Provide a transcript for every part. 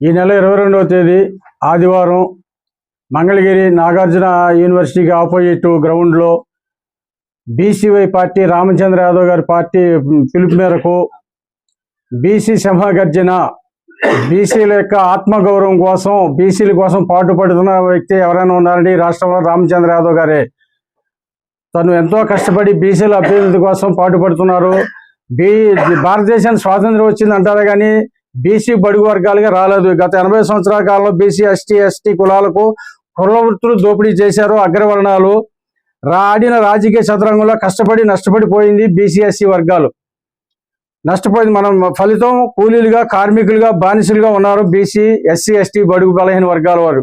ఈ నెల ఇరవై రెండవ తేదీ ఆదివారం మంగళగిరి నాగార్జున యూనివర్సిటీకి ఆపోజిట్ గ్రౌండ్లో బీసీవై పార్టీ రామచంద్ర యాదవ్ గారి పార్టీ పిలుపు మేరకు బీసీ సింహగర్జన బీసీల యొక్క ఆత్మగౌరవం కోసం బీసీల కోసం పాటుపడుతున్న వ్యక్తి ఎవరైనా ఉన్నారని రాష్ట్రంలో రామచంద్ర యాదవ్ గారే. తను ఎంతో కష్టపడి బీసీల అభ్యున్నతి కోసం పాటుపడుతున్నారు. బీ భారతదేశానికి స్వాతంత్రం వచ్చింది అంటారు కానీ బీసీ బడుగు వర్గాలుగా రాలేదు. గత ఎనభై సంవత్సరాల కాలంలో బీసీ ఎస్టీ ఎస్టీ కులాలకు కులవృత్తులు దోపిడీ చేశారు. అగ్రవర్ణాలు ఆడిన రాజకీయ చదరంగంలో కష్టపడి నష్టపడిపోయింది బీసీఎస్సీ వర్గాలు. నష్టపోయింది మనం ఫలితం కూలీలుగా కార్మికులుగా బానిసలుగా ఉన్నారు బీసీ ఎస్సీ ఎస్టీ బడుగు బలహీన వర్గాల వారు.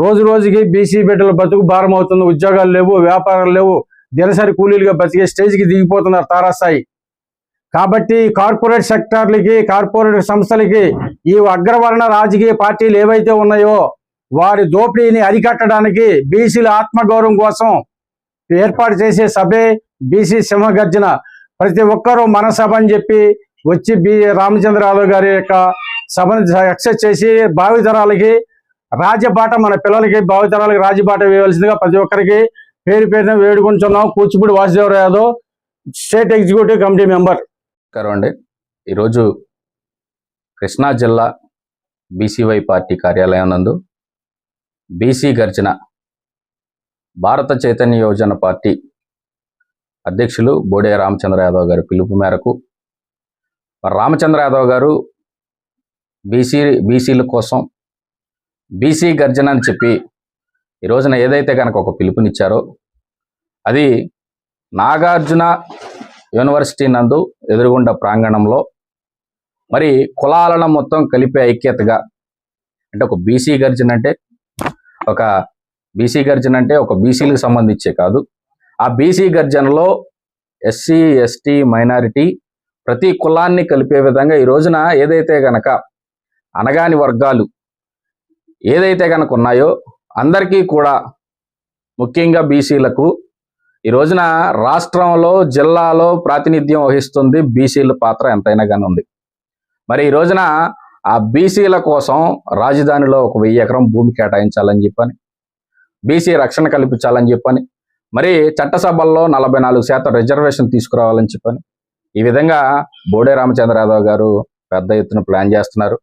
రోజు రోజుకి బీసీ బిడ్డల బతుకు భారం అవుతుంది ఉద్యోగాలు లేవు వ్యాపారాలు లేవు. దినసరి కూలీలుగా బతికే స్టేజ్కి దిగిపోతున్నారు తారాస్థాయి. కాబట్టి కార్పొరేట్ సెక్టార్లకి కార్పొరేట్ సంస్థలకి ఈ అగ్రవర్ణ రాజకీయ పార్టీలు ఏవైతే ఉన్నాయో వారి దోపిడీని అరికట్టడానికి బీసీల ఆత్మగౌరవం కోసం ఏర్పాటు చేసే సభే బీసీ సింహగర్జన. ప్రతి ఒక్కరూ మన సభ అని చెప్పి వచ్చి బి రామచంద్రరావు గారి యొక్క సభను సక్సెస్ చేసి భావితరాలకి రాజ్యబాట మన పిల్లలకి భావితరాలకి రాజ్యబాట వేయవలసిందిగా ప్రతి ఒక్కరికి పేరు పేరున వేడుకుంటున్నాం. Kuchipudi Vasudevarao Yadav state executive committee member. నమస్కారం అండి. ఈరోజు కృష్ణా జిల్లా బీసీవై పార్టీ కార్యాలయం నందు బీసీ గర్జన భారత చైతన్య యోజన పార్టీ అధ్యక్షులు బోడే రామచంద్ర యాదవ్ గారి పిలుపు మేరకు రామచంద్ర యాదవ్ గారు బీసీ బీసీల కోసం బీసీ గర్జన అని చెప్పి ఈ రోజున ఏదైతే కనుక ఒక పిలుపునిచ్చారో అది నాగార్జున యూనివర్సిటీ నందు ఎదురుగుండ ప్రాంగణంలో మరి కులాలను మొత్తం కలిపే ఐక్యతగా అంటే ఒక బీసీ గర్జన అంటే ఒక బీసీ గర్జన అంటే ఒక బీసీలకు సంబంధించే కాదు. ఆ బీసీ గర్జనలో ఎస్సీ ఎస్టీ మైనారిటీ ప్రతి కులాన్ని కలిపే విధంగా ఈ రోజున ఏదైతే గనక అనగాని వర్గాలు ఏదైతే గనక ఉన్నాయో అందరికీ కూడా ముఖ్యంగా బీసీలకు ఈ రోజున రాష్ట్రంలో జిల్లాలో ప్రాతినిధ్యం వహిస్తుంది బీసీల పాత్ర ఎంతైనా కానీ ఉంది. మరి ఈ రోజున ఆ బీసీల కోసం రాజధానిలో ఒక వెయ్యి ఎకరం భూమి కేటాయించాలని చెప్పని బీసీ రక్షణ కల్పించాలని చెప్పని మరి చట్టసభల్లో నలభై నాలుగు శాతం రిజర్వేషన్ తీసుకురావాలని చెప్పని ఈ విధంగా బోడే రామచంద్ర యాదవ్ గారు పెద్ద ఎత్తున ప్లాన్ చేస్తున్నారు.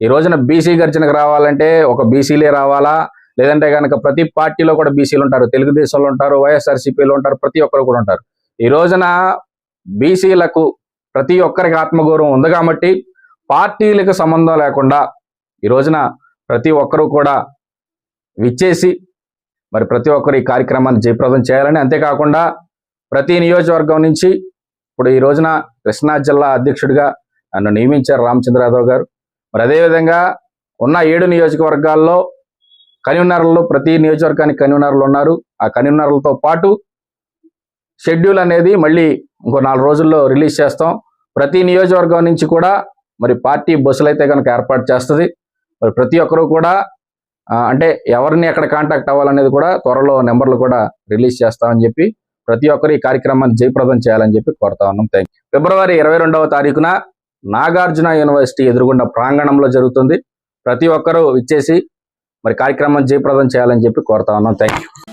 ఈ రోజున బీసీ గర్జనకు రావాలంటే ఒక బీసీలే రావాలా? లేదంటే కనుక ప్రతి పార్టీలో కూడా బీసీలు ఉంటారు తెలుగుదేశంలో ఉంటారు వైఎస్ఆర్సీపీలో ఉంటారు ప్రతి ఒక్కరు కూడా ఉంటారు. ఈ రోజున బీసీలకు ప్రతి ఒక్కరికి ఆత్మగౌరవం ఉంది కాబట్టి పార్టీలకు సంబంధం లేకుండా ఈ రోజున ప్రతి ఒక్కరూ కూడా విచ్చేసి మరి ప్రతి ఒక్కరు ఈ కార్యక్రమాన్ని జయప్రదం చేయాలని అంతేకాకుండా ప్రతి నియోజకవర్గం నుంచి ఇప్పుడు ఈ రోజున కృష్ణా జిల్లా అధ్యక్షుడిగా నన్ను నియమించారు రామచంద్ర యాదవ్ గారు. మరి అదేవిధంగా ఉన్న ఏడు నియోజకవర్గాల్లో కన్వీనర్లు ప్రతి నియోజకవర్గానికి కన్వీనర్లు ఉన్నారు. ఆ కన్వీనర్లతో పాటు షెడ్యూల్ అనేది మళ్ళీ ఇంకో నాలుగు రోజుల్లో రిలీజ్ చేస్తాం. ప్రతి నియోజకవర్గం నుంచి కూడా మరి పార్టీ బస్సులు అయితే కనుక ఏర్పాటు చేస్తుంది. మరి ప్రతి ఒక్కరూ కూడా అంటే ఎవరిని ఎక్కడ కాంటాక్ట్ అవ్వాలనేది కూడా త్వరలో నెంబర్లు కూడా రిలీజ్ చేస్తామని చెప్పి ప్రతి ఒక్కరు ఈ కార్యక్రమాన్ని జయప్రదం చేయాలని చెప్పి కోరుతా ఉన్నాం. థ్యాంక్ ఫిబ్రవరి ఇరవై రెండవ తారీఖున నాగార్జున యూనివర్సిటీ ఎదురుగుండా ప్రాంగణంలో జరుగుతుంది. ప్రతి ఒక్కరూ ఇచ్చేసి మరి కార్యక్రమం జయప్రదం చేయాలని చెప్పి కోరుతా ఉన్నాం. Thank you